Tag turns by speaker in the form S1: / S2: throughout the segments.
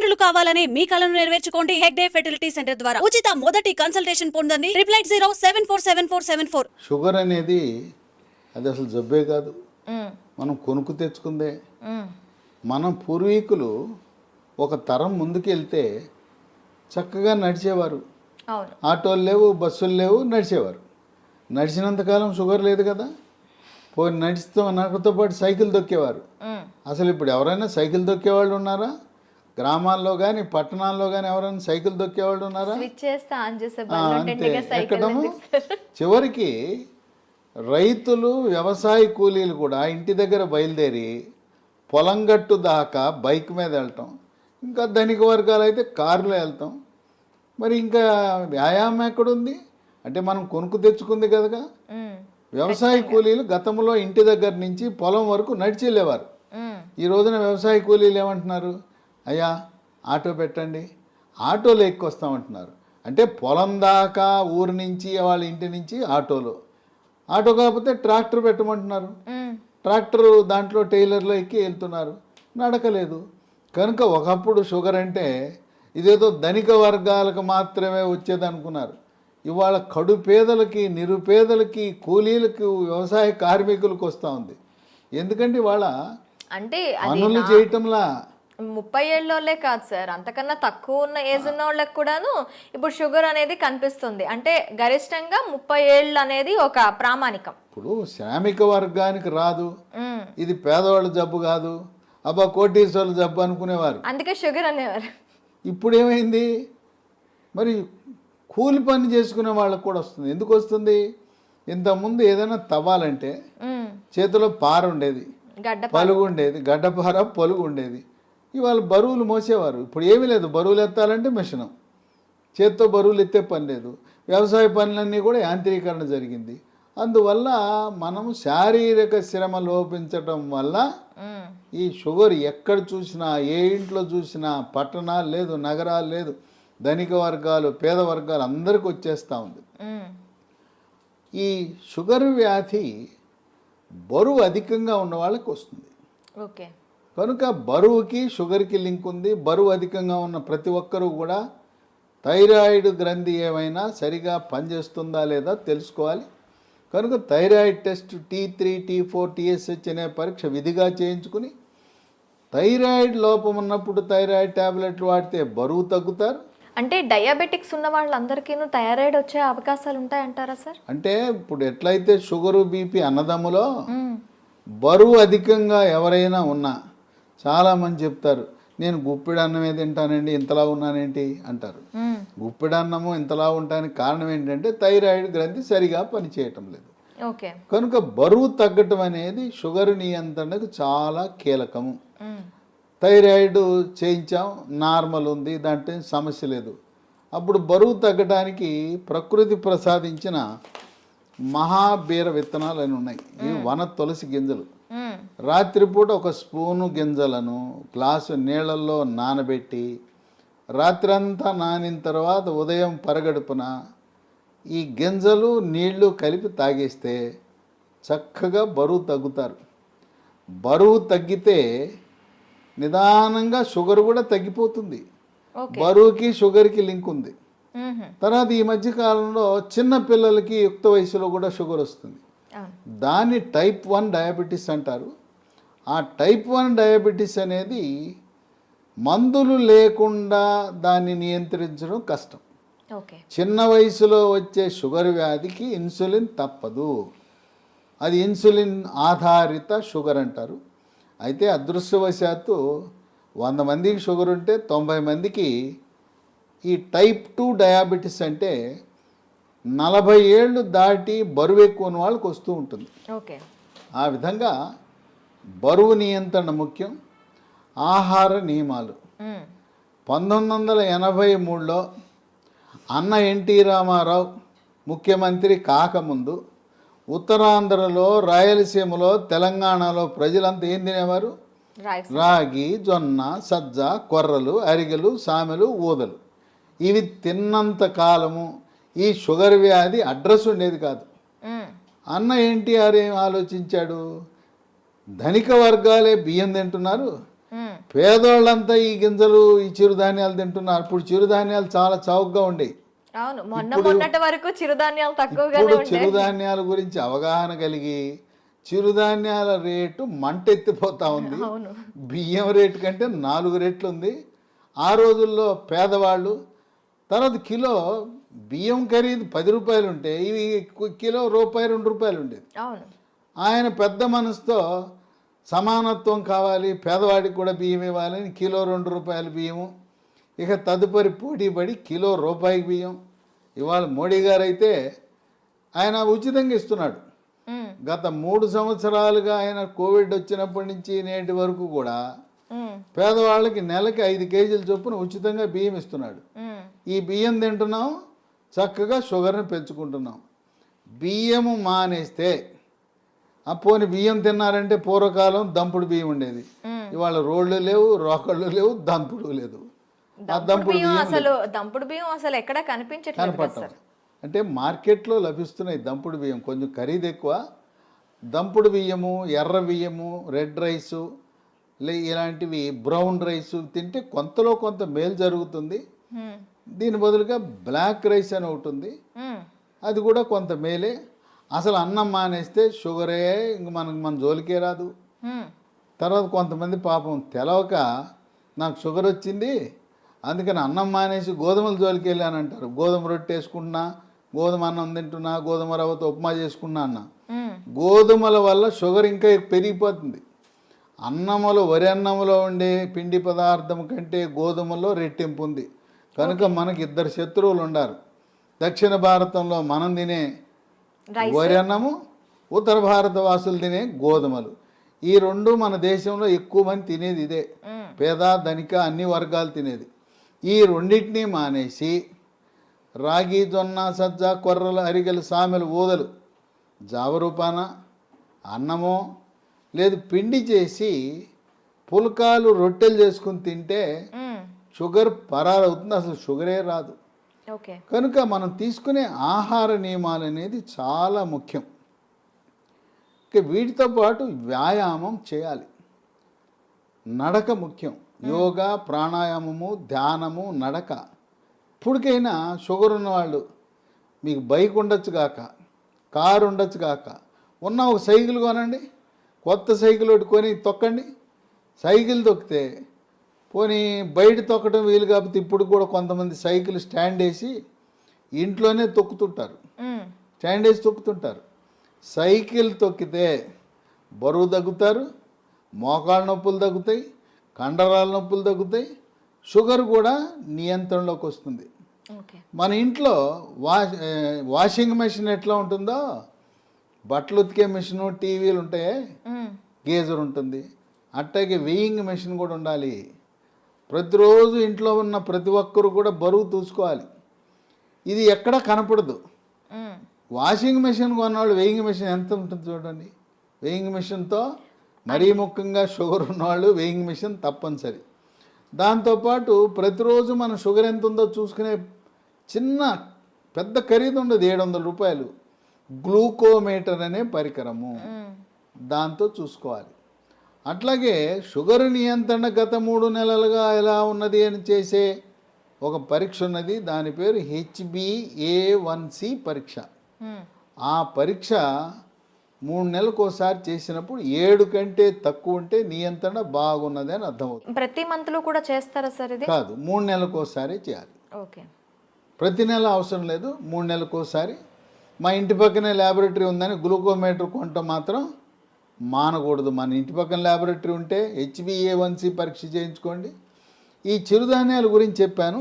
S1: తల్లిదండ్రులు కావాలని మీ కలను నెరవేర్చుకోండి హెగ్డే ఫెర్టిలిటీ సెంటర్ ద్వారా. ఉచిత మొదటి కన్సల్టేషన్ పొందండి triple eight zero seven four seven four seven four.
S2: Sugar అనేది అది అసలు జబ్బే కాదు. మనం కొనుక్కు తెచ్చుకుందే. మన పూర్వీకులు ఒక తరం ముందుకెళ్తే చక్కగా నడిచేవారు.
S3: అవును.
S2: ఆటోలు లేవు బస్సులు లేవు నడిచేవారు. నడిచినంతకాలం షుగర్ లేదు కదా. పోయి నడిస్తూ నాకుతో పాటు సైకిల్ దొక్కేవారు. అసలు ఇప్పుడు ఎవరైనా సైకిల్ దొక్కేవాళ్ళు ఉన్నారా? గ్రామాల్లో కానీ పట్టణాల్లో కానీ ఎవరైనా సైకిల్ దొక్కేవాళ్ళు ఉన్నారా? అంతే. ఎక్కడము? చివరికి రైతులు వ్యవసాయ కూలీలు కూడా ఇంటి దగ్గర బయలుదేరి పొలం గట్టు దాకా బైక్ మీద వెళ్ళటం ఇంకా ధనిక వర్గాలు అయితే కారులో వెళ్తాం. మరి ఇంకా వ్యాయామం ఎక్కడుంది? అంటే మనం కొనుక్కు తెచ్చుకుంది కదగా? వ్యవసాయ కూలీలు గతంలో ఇంటి దగ్గర నుంచి పొలం వరకు నడిచి వెళ్ళేవారు. ఈ రోజున వ్యవసాయ కూలీలు ఏమంటున్నారు? అయ్యా ఆటో పెట్టండి. ఆటోలో ఎక్కొస్తామంటున్నారు అంటే పొలం దాకా ఊరు నుంచి వాళ్ళ ఇంటి నుంచి ఆటోలో. ఆటో కాకపోతే ట్రాక్టర్ పెట్టమంటున్నారు. ట్రాక్టర్ దాంట్లో టైలర్లో ఎక్కి వెళ్తున్నారు. నడకలేదు. కనుక ఒకప్పుడు షుగర్ అంటే ఇదేదో ధనిక వర్గాలకు మాత్రమే వచ్చేది అనుకున్నారు ఇవాళ కడు పేదలకి నిరుపేదలకి కూలీలకు వ్యవసాయ కార్మికులకు వస్తూ ఉంది. ఎందుకంటే ఇవాళ
S3: అంటే
S2: పనులు చేయటంలా
S3: ముప్పై ఏళ్ళలోనే కాదు సార్. అంతకన్నా తక్కువ ఉన్న ఏజ్ ఉన్న వాళ్ళకి కూడాను ఇప్పుడు షుగర్ అనేది కనిపిస్తుంది. అంటే గరిష్టంగా ముప్పై ఏళ్ళు అనేది ఒక ప్రామాణికం.
S2: ఇప్పుడు శ్రామిక వర్గానికి రాదు. ఇది పేదవాళ్ళ జబ్బు కాదు. అబ్బా కోటీశ్వర్ల జబ్బు అనుకునేవారు.
S3: అందుకే షుగర్ అనేవారు.
S2: ఇప్పుడు ఏమైంది మరి కూలి పని చేసుకునే వాళ్ళకు కూడా వస్తుంది. ఎందుకు వస్తుంది? ఇంతకుముందు ఏదైనా తవ్వాలంటే. చేతిలో పార ఉండేది. పలుగు ఉండేది. గడ్డపార పొలుగు ఉండేది. ఇవాళ బరువులు మోసేవారు. ఇప్పుడు ఏమీ లేదు. బరువులు ఎత్తాలంటే మిషనం. చేత్తో బరువులు ఎత్తే పని లేదు. వ్యవసాయ పనులన్నీ కూడా యాంత్రీకరణ జరిగింది. అందువల్ల మనం శారీరక శ్రమ లోపించటం వల్ల. ఈ షుగర్ ఎక్కడ చూసినా ఏ ఇంట్లో చూసినా పట్టణాలు లేదు నగరాలు లేదు ధనిక వర్గాలు పేద వర్గాలు అందరికీ వచ్చేస్తూ ఉంది. ఈ షుగర్ వ్యాధి బరువు అధికంగా ఉన్న వాళ్ళకి వస్తుంది.
S3: ఓకే.
S2: కనుక బరువుకి షుగర్కి లింక్ ఉంది. బరువు అధికంగా ఉన్న ప్రతి ఒక్కరూ కూడా థైరాయిడ్ గ్రంథి ఏమైనా సరిగా పనిచేస్తుందా లేదా తెలుసుకోవాలి. కనుక thyroid test T three T four TSH అనే పరీక్ష విధిగా చేయించుకుని థైరాయిడ్ లోపం ఉన్నప్పుడు థైరాయిడ్ ట్యాబ్లెట్లు వాడితే బరువు తగ్గుతారు.
S3: అంటే డయాబెటిక్స్ ఉన్న వాళ్ళందరికీ థైరాయిడ్ వచ్చే అవకాశాలు ఉంటాయంటారా సార్?
S2: అంటే ఇప్పుడు ఎట్లయితే షుగరు బీపీ అన్నదమ్ములో బరువు అధికంగా ఎవరైనా ఉన్నా చాలామంది చెప్తారు నేను గుప్పిడి అన్నమే తింటానండి ఇంతలా ఉన్నానేంటి? అంటారు.
S3: ఉమ్.
S2: గుప్పిడి అన్నము ఇంతలా ఉండడానికి కారణం ఏంటంటే థైరాయిడ్ గ్రంథి సరిగా పనిచేయటం లేదు.
S3: ఓకే.
S2: కనుక బరువు తగ్గటం అనేది షుగర్ నియంత్రణకు చాలా కీలకము. థైరాయిడ్ చేయించాం నార్మల్ ఉంది దాంట్లో సమస్య లేదు. అప్పుడు బరువు తగ్గడానికి ప్రకృతి ప్రసాదించిన మహాబీర విత్తనాలు అని ఉన్నాయి. ఇవి వన తులసి గింజలు. రాత్రిపూట ఒక స్పూను గింజలను గ్లాసు నీళ్ళల్లో నానబెట్టి రాత్రంతా నానిన తర్వాత ఉదయం పరగడుపున ఈ గింజలు నీళ్ళు కలిపి తాగేస్తే చక్కగా బరువు తగ్గుతారు. బరువు తగ్గితే నిదానంగా షుగర్ కూడా తగ్గిపోతుంది. బరువుకి షుగర్కి లింక్ ఉంది. తర్వాత ఈ మధ్య కాలంలో చిన్న పిల్లలకి యుక్త వయసులో కూడా షుగర్ వస్తుంది. దాన్ని టైప్ వన్ డయాబెటీస్ అంటారు. ఆ టైప్ వన్ డయాబెటీస్ అనేది మందులు లేకుండా దాన్ని నియంత్రించడం కష్టం.
S3: ఓకే.
S2: చిన్న వయసులో వచ్చే షుగర్ వ్యాధికి ఇన్సులిన్ తప్పదు. అది ఇన్సులిన్ ఆధారిత షుగర్ అంటారు. అయితే అదృష్టవశాత్తు వంద మందికి షుగర్ ఉంటే తొంభై మందికి ఈ టైప్ టూ డయాబెటీస్ అంటే నలభై ఏళ్ళు దాటి బరువు ఎక్కువ ఉన్న వాళ్ళకి వస్తూ ఉంటుంది.
S3: ఓకే.
S2: ఆ విధంగా బరువు నియంత్రణ ముఖ్యం ఆహార నియమాలు. పంతొమ్మిది వందల ఎనభై మూడులో అన్న ఎన్టీ రామారావు ముఖ్యమంత్రి కాకముందు ఉత్తరాంధ్రలో రాయలసీమలో తెలంగాణలో ప్రజలంతా ఏం తినేవారు? రాగి. జొన్న సజ్జ కొర్రలు అరిగెలు సామెలు ఊదలు. ఇవి తిన్నంత కాలము ఈ షుగర్ వ్యాధి అడ్రస్ ఉండేది కాదు. అన్న ఎన్టీఆర్ ఏం ఆలోచించాడు? ధనిక వర్గాలే బియ్యం తింటున్నారు. పేదోళ్ళంతా ఈ గింజలు ఈ చిరుధాన్యాలు తింటున్నారు. ఇప్పుడు చిరుధాన్యాలు చాలా చౌకగా ఉండేవి
S3: అవును మొన్న మొన్నటి వరకు చిరుధాన్యాలు తక్కువగానే
S2: చిరుధాన్యాల గురించి అవగాహన కలిగి చిరుధాన్యాల రేటు మంటెత్తిపోతా ఉంది. బియ్యం రేటు కంటే నాలుగు రెట్లు ఉంది. ఆ రోజుల్లో పేదవాళ్ళు తర్వాత కిలో బియ్యం ఖరీదు పది రూపాయలు ఉంటే ఇవి కిలో రూపాయి రెండు రూపాయలు ఉండేది. ఆయన పెద్ద మనసుతో సమానత్వం కావాలి పేదవాడికి కూడా బియ్యం ఇవ్వాలని కిలో రెండు రూపాయల బియ్యము. ఇక తదుపరి పోటీ పడి కిలో రూపాయి బియ్యం. ఇవాళ మోడీ గారు అయితే ఆయన ఉచితంగా ఇస్తున్నాడు. గత మూడు సంవత్సరాలుగా ఆయన కోవిడ్ వచ్చినప్పటి నుంచి నేటి వరకు కూడా పేదవాళ్ళకి నెలకి ఐదు కేజీల చొప్పున ఉచితంగా బియ్యం ఇస్తున్నాడు. ఈ బియ్యం తింటున్నాం చక్కగా షుగర్ని పెంచుకుంటున్నాం. బియ్యము మానేస్తే ఆ పోని బియ్యం తిన్నారంటే పూర్వకాలం దంపుడు బియ్యం ఉండేది. ఇవాళ రోళ్ళు లేవు రోకళ్ళు లేవు దంపుడు లేదు. ఆ
S3: దంపుడు బియ్యం అసలు దంపుడు బియ్యం అసలు ఎక్కడ కనిపించట్లేదు
S2: అంటే మార్కెట్లో లభిస్తున్నాయి దంపుడు బియ్యం కొంచెం ఖరీదు ఎక్కువ. దంపుడు బియ్యము ఎర్ర బియ్యము రెడ్ రైసు లే ఇలాంటివి బ్రౌన్ రైసు తింటే కొంతలో కొంత మేలు జరుగుతుంది. దీని బదులుగా బ్లాక్ రైస్ అని ఒకటి ఉంది. అది కూడా కొంత మేలే. అసలు అన్నం మానేస్తే షుగరే ఇంక మనకు మన జోలికే రాదు. తర్వాత కొంతమంది పాపం తెలవక నాకు షుగర్ వచ్చింది అందుకని అన్నం మానేసి గోధుమల జోలికి వెళ్ళాను అంటారు. గోధుమ రొట్టె వేసుకుంటున్నా గోధుమ అన్నం తింటున్నా గోధుమ రవ్వతో ఉప్మా చేసుకున్నా అన్న. గోధుమల వల్ల షుగర్ ఇంకా పెరిగిపోతుంది. అన్నములో వరి అన్నములో ఉండే పిండి పదార్థం కంటే గోధుమలో రెట్టింపు ఉంది. కనుక మనకి ఇద్దరు శత్రువులు ఉండారు. దక్షిణ భారతంలో మనం తినే వరి అన్నము ఉత్తర భారత వాసులు తినే గోధుమలు. ఈ రెండు మన దేశంలో ఎక్కువ మంది తినేది ఇదే. పేద ధనిక అన్ని వర్గాలు తినేది. ఈ రెండింటినీ మానేసి రాగి జొన్న సజ్జ కొర్రలు అరిగెలు సామెలు ఊదలు జావరూపాన అన్నమో లేదు పిండి చేసి పుల్కాలు రొట్టెలు చేసుకుని తింటే షుగర్ పరారవుతుంది. అసలు షుగరే రాదు. కనుక మనం తీసుకునే ఆహార నియమాలు అనేది చాలా ముఖ్యం. ఇక వీటితో పాటు వ్యాయామం చేయాలి. నడక ముఖ్యం. యోగా ప్రాణాయామము ధ్యానము నడక. ఇప్పటికైనా షుగర్ ఉన్నవాళ్ళు మీకు బైక్ ఉండొచ్చు కాక కారు ఉండొచ్చు కాక ఉన్న ఒక సైకిల్ కొనండి కొత్త సైకిల్ ఒకటి కొని తొక్కండి సైకిల్ తొక్కితే పోనీ బయట తొక్కడం వీలు కాకపోతే ఇప్పుడు కూడా కొంతమంది సైకిల్ స్టాండ్ వేసి ఇంట్లోనే తొక్కుతుంటారు. స్టాండ్ వేసి తొక్కుతుంటారు. సైకిల్ తొక్కితే బరువు తగ్గుతారు మోకాళ్ళ నొప్పులు తగ్గుతాయి కండరాల నొప్పులు తగ్గుతాయి షుగర్ కూడా నియంత్రణలోకి వస్తుంది. మన ఇంట్లో వా ఏ, వాషింగ్ మెషిన్ ఎట్లా ఉంటుందో? బట్టలు ఉతికే మెషిన్ టీవీలు ఉంటాయే? గేజర్ ఉంటుంది. అట్టాగే వెయింగ్ మెషిన్ కూడా ఉండాలి. ప్రతిరోజు ఇంట్లో ఉన్న ప్రతి ఒక్కరు కూడా బరువు చూసుకోవాలి ఇది ఎక్కడ కనపడదు. వాషింగ్ మెషిన్ కొన్నవాళ్ళు వెయింగ్ మెషిన్ ఎంత ఉంటుంది చూడండి. వెయింగ్ మెషిన్తో మరీ ముఖ్యంగా షుగర్ ఉన్నవాళ్ళు వెయింగ్ మెషిన్ తప్పనిసరి. దాంతోపాటు ప్రతిరోజు మన షుగర్ ఎంత ఉందో చూసుకునే చిన్న పెద్ద ఖరీదు ఉండదు ఏడు వందల రూపాయలు. గ్లూకోమీటర్ అనే పరికరము. దాంతో చూసుకోవాలి. అట్లాగే షుగర్ నియంత్రణ గత మూడు నెలలుగా ఎలా ఉన్నది అని చేసే ఒక పరీక్ష ఉన్నది. దాని పేరు హెచ్బిఏ వన్ సి పరీక్ష. ఆ పరీక్ష మూడు నెలలకు ఒకసారి చేసినప్పుడు ఏడు కంటే తక్కువ ఉంటే నియంత్రణ బాగున్నది అని అర్థమవుతుంది.
S3: ప్రతి మంత్లో కూడా చేస్తారా సార్ ఇది?
S2: కాదు మూడు నెలలకు ఒకసారి చేయాలి.
S3: ఓకే.
S2: ప్రతి నెల అవసరం లేదు మూడు నెలలకు ఒకసారి. మా ఇంటి పక్కనే ల్యాబొరేటరీ ఉందని గ్లూకోమీటర్ కొంట మాత్రం మానకూడదు. మన ఇంటి పక్కన ల్యాబొరేటరీ ఉంటే హెచ్బిఏ వన్సి పరీక్ష చేయించుకోండి. ఈ చిరుధాన్యాల గురించి చెప్పాను.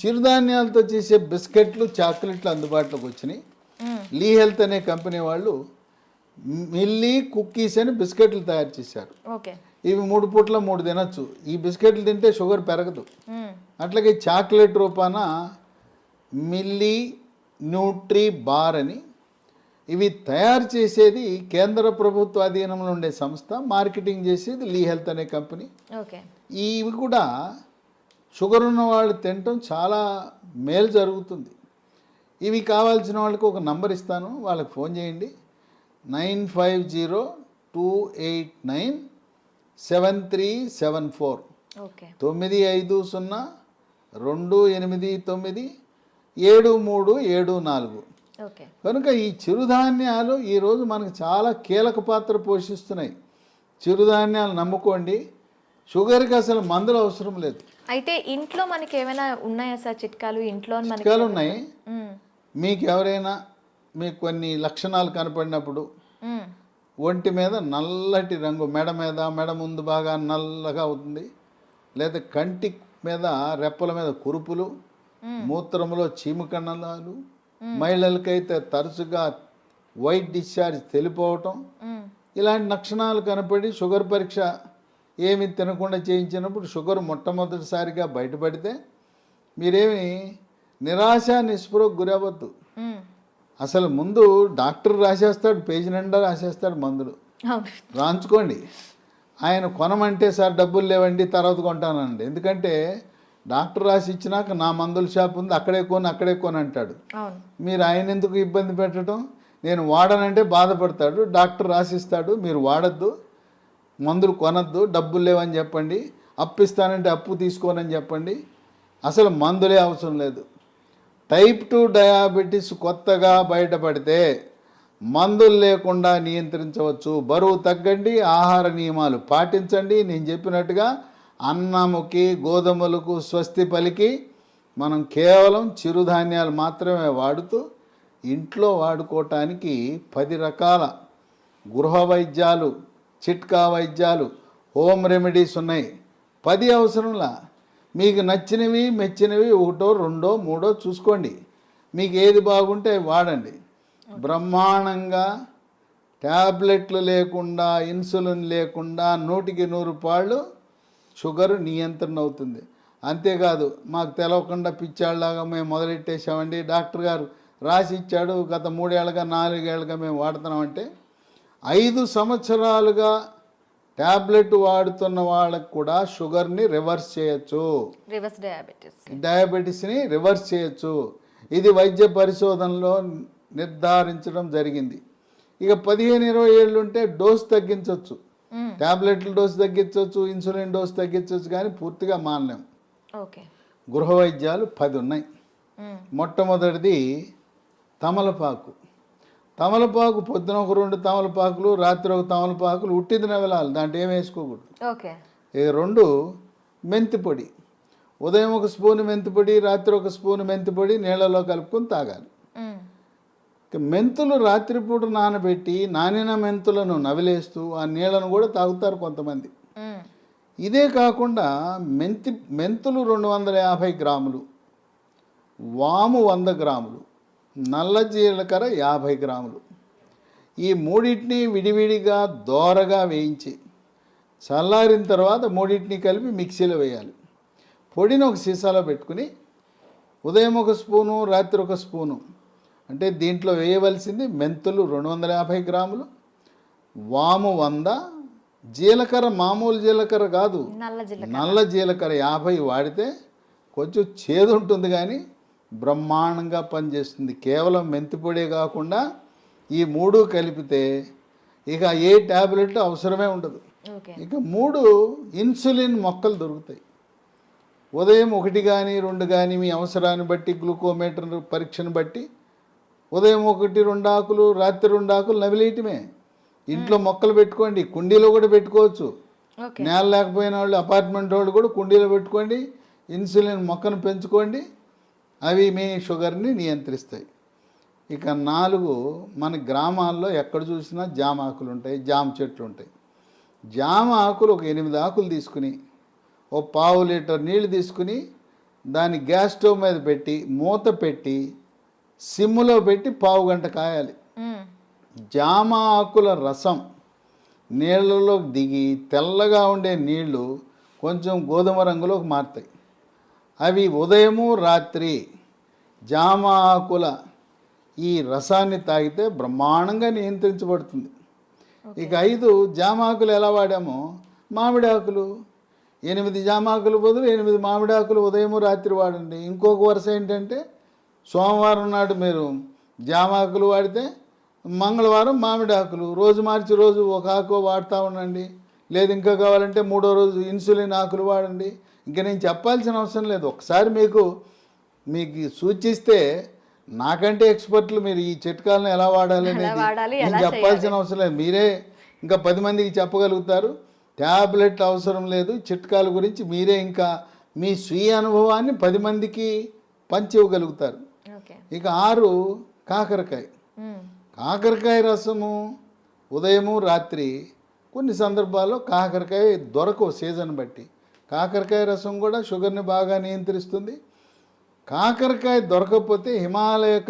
S2: చిరుధాన్యాలతో చేసే బిస్కెట్లు చాక్లెట్లు అందుబాటులోకి వచ్చినాయి. లీ హెల్త్ అనే కంపెనీ వాళ్ళు మిల్లీ కుక్కీస్ అని బిస్కెట్లు తయారు చేశారు. ఇవి మూడు పూట్ల మూడు తినొచ్చు. ఈ బిస్కెట్లు తింటే షుగర్ పెరగదు. అట్లాగే చాక్లెట్ రూపాన మిల్లీ న్యూట్రీ బార్ అని ఇవి తయారు చేసేది కేంద్ర ప్రభుత్వ అధీనంలో ఉండే సంస్థ మార్కెటింగ్ చేసేది లీ హెల్త్ అనే కంపెనీ.
S3: ఓకే.
S2: ఇవి కూడా షుగర్ ఉన్న వాళ్ళు తినటం చాలా మేలు జరుగుతుంది. ఇవి కావాల్సిన వాళ్ళకి ఒక నంబర్ ఇస్తాను వాళ్ళకి ఫోన్ చేయండి. Nine five zero two eight nine seven three seven four.
S3: Okay.
S2: తొమ్మిది ఐదు సున్నా రెండు ఎనిమిది తొమ్మిది ఏడు మూడు ఏడు నాలుగు. కనుక ఈ చిరుధాన్యాలు ఈరోజు మనకు చాలా కీలక పాత్ర పోషిస్తున్నాయి. చిరుధాన్యాలు నమ్ముకోండి. షుగర్కి అసలు మందులు అవసరం లేదు.
S3: అయితే ఇంట్లో మనకి ఏమైనా ఉన్నాయా సార్ చిట్కాలు? ఇంట్లో
S2: చిట్కాలు ఉన్నాయి. మీకు ఎవరైనా మీకు కొన్ని లక్షణాలు కనపడినప్పుడు. ఒంటి మీద నల్లటి రంగు మెడ మీద మెడ ముందు బాగా నల్లగా అవుతుంది. లేదా కంటి మీద రెప్పల మీద కురుపులు మూత్రంలో చీమకణాలు మహిళలకైతే తరచుగా వైట్ డిశ్చార్జ్ తెలిపోవటం. ఇలాంటి లక్షణాలు కనపడి షుగర్ పరీక్ష ఏమి తినకుండా చేయించినప్పుడు షుగర్ మొట్టమొదటిసారిగా బయటపడితే మీరేమి నిరాశ నిస్పృహకు గురవద్దు
S3: మ్మ్.
S2: అసలు ముందు డాక్టర్ రాసేస్తాడు పేజీ నిండా రాసేస్తాడు మందులు. రాంచుకోండి ఆయన కొనమంటే సార్ డబ్బులు లేవండి తర్వాత కొంటానండి ఎందుకంటే డాక్టర్ రాసి ఇచ్చినాక నా మందుల షాప్ ఉంది అక్కడే కొని అక్కడే కొని అంటాడు. మీరు ఆయన ఎందుకు ఇబ్బంది పెట్టడం? నేను వాడనంటే బాధపడతాడు డాక్టర్ రాసిస్తాడు మీరు వాడద్దు మందులు కొనద్దు డబ్బులు లేవని చెప్పండి అప్పు ఇస్తానంటే అప్పు తీసుకోనని చెప్పండి. అసలు మందులే అవసరం లేదు. టైప్ టూ డయాబెటీస్ కొత్తగా బయటపడితే మందులు లేకుండా నియంత్రించవచ్చు. బరువు తగ్గండి ఆహార నియమాలు పాటించండి. నేను చెప్పినట్టుగా అన్నముకి గోధుమలకు స్వస్తి పలికి మనం కేవలం చిరుధాన్యాలు మాత్రమే వాడుతూ ఇంట్లో వాడుకోవటానికి పది రకాల గృహ వైద్యాలు చిట్కా వైద్యాలు హోమ్ రెమెడీస్ ఉన్నాయి. పది అవసరంలా. మీకు నచ్చినవి మెచ్చినవి ఒకటో రెండో మూడో చూసుకోండి. మీకు ఏది బాగుంటే వాడండి. బ్రహ్మాండంగా ట్యాబ్లెట్లు లేకుండా ఇన్సులిన్ లేకుండా నూటికి నూరు పాళ్ళు షుగర్ నియంత్రణ అవుతుంది. అంతేకాదు మాకు తెలవకుండా పిచ్చాళ్ళలాగా మేము మొదలెట్టేసామండి డాక్టర్ గారు రాసి ఇచ్చాడు గత మూడేళ్ళగా నాలుగేళ్ళగా మేము వాడుతున్నామంటే ఐదు సంవత్సరాలుగా ట్యాబ్లెట్ వాడుతున్న వాళ్ళకు కూడా షుగర్ని రివర్స్ చేయొచ్చు.
S3: Reverse diabetes.
S2: డయాబెటీస్ని రివర్స్ చేయొచ్చు. ఇది వైద్య పరిశోధనలో నిర్ధారించడం జరిగింది. ఇక పదిహేను ఇరవై ఏళ్ళు ఉంటే డోస్ తగ్గించవచ్చు. ట్యాబ్లెట్ల డోస్ తగ్గించవచ్చు ఇన్సులిన్ డోస్ తగ్గించవచ్చు కానీ పూర్తిగా మానలేం.
S3: ఓకే
S2: గృహ వైద్యాలు పది ఉన్నాయి
S3: మ్మ్.
S2: మొట్టమొదటిది తమలపాకు. తమలపాకు పొద్దున ఒక రెండు తమలపాకులు రాత్రి ఒక తమలపాకులు ఉట్టిది నవలాలి దాంట్లో ఏం వేసుకోకూడదు.
S3: ఓకే
S2: ఇక రెండు మెంతి పొడి. ఉదయం ఒక స్పూన్ మెంతి పొడి రాత్రి ఒక స్పూన్ మెంతి పొడి నీళ్ళలో కలుపుకొని తాగాలి. మెంతులు రాత్రిపూట నానబెట్టి నానిన మెంతులను నవిలేస్తూ ఆ నీళ్ళను కూడా తాగుతారు కొంతమంది. ఇదే కాకుండా మెంతి మెంతులు రెండు వందల యాభై గ్రాములు వాము వంద గ్రాములు నల్ల జీలకర్ర యాభై గ్రాములు. ఈ మూడింటిని విడివిడిగా దోరగా వేయించి చల్లారిన తర్వాత మూడింటిని కలిపి మిక్సీలో వేయాలి. పొడిని ఒక సీసాలో పెట్టుకుని ఉదయం ఒక స్పూను రాత్రి ఒక స్పూను అంటే దీంట్లో వేయవలసింది మెంతులు రెండు వందల యాభై గ్రాములు వాము వంద జీలకర్ర మామూలు జీలకర్ర కాదు
S3: నల్ల జీలకర్ర.
S2: యాభై వాడితే కొంచెం చేదు ఉంటుంది కానీ బ్రహ్మాండంగా పనిచేస్తుంది. కేవలం మెంతి పొడే కాకుండా ఈ మూడు కలిపితే ఇక ఏ ట్యాబ్లెట్ అవసరమే ఉండదు. ఇక మూడు ఇన్సులిన్ మొక్కలు దొరుకుతాయి. ఉదయం ఒకటి కానీ రెండు కానీ మీ అవసరాన్ని బట్టి గ్లూకోమీటర్ పరీక్షను బట్టి ఉదయం ఒకటి రెండు ఆకులు రాత్రి రెండు ఆకులు నవిలేయటమే. ఇంట్లో మొక్కలు పెట్టుకోండి కుండీలో కూడా పెట్టుకోవచ్చు. నేల లేకపోయిన వాళ్ళు అపార్ట్మెంట్ వాళ్ళు కూడా కుండీలో పెట్టుకోండి ఇన్సులిన్ మొక్కను పెంచుకోండి అవి మీ షుగర్ని నియంత్రిస్తాయి. ఇక నాలుగు మన గ్రామాల్లో ఎక్కడ చూసినా జామ ఆకులు ఉంటాయి జామ చెట్లు ఉంటాయి. జామ ఆకులు ఒక ఎనిమిది ఆకులు తీసుకుని ఓ పావు లీటర్ నీళ్ళు తీసుకుని దాన్ని గ్యాస్ స్టవ్ మీద పెట్టి మూత పెట్టి సిమ్ములో పెట్టి పావు గంట కాయాలి. జామ ఆకుల రసం నీళ్ళలో దిగి తెల్లగా ఉండే నీళ్ళు కొంచెం గోధుమ రంగులోకి మారుతాయి. అవి ఉదయము రాత్రి జామ ఆకుల ఈ రసాన్ని తాగితే బ్రహ్మాండంగా నియంత్రించబడుతుంది. ఇక ఐదు జామ ఆకులు ఎలా వాడామో? మామిడి ఆకులు. ఎనిమిది జామ ఆకులు బదులు ఎనిమిది మామిడి ఆకులు ఉదయము రాత్రి వాడండి. ఇంకొక వరుస ఏంటంటే సోమవారం నాడు మీరు జామ ఆకులు వాడితే మంగళవారం మామిడి ఆకులు. రోజు మార్చి రోజు ఒక ఆకు వాడుతూ ఉండండి. లేదు ఇంకా కావాలంటే మూడో రోజు ఇన్సులిన్ ఆకులు వాడండి. ఇంకా నేను చెప్పాల్సిన అవసరం లేదు. ఒకసారి మీకు మీకు సూచిస్తే నాకంటే ఎక్స్పర్ట్లు మీరు ఈ చిట్కాలను ఎలా వాడాలి అనేది నేను చెప్పాల్సిన అవసరం లేదు. మీరే ఇంకా పది మందికి చెప్పగలుగుతారు. ట్యాబ్లెట్ అవసరం లేదు. చిట్కాల గురించి మీరే ఇంకా మీ స్వీయ అనుభవాన్ని పది మందికి పంచి ఇవ్వగలుగుతారు
S3: ఓకే
S2: ఇక ఆరు కాకరకాయ. కాకరకాయ రసము ఉదయము రాత్రి కొన్ని సందర్భాల్లో కాకరకాయ దొరకవు సీజన్ బట్టి. కాకరకాయ రసం కూడా షుగర్ని బాగా నియంత్రిస్తుంది. కాకరకాయ దొరకకపోతే హిమాలయ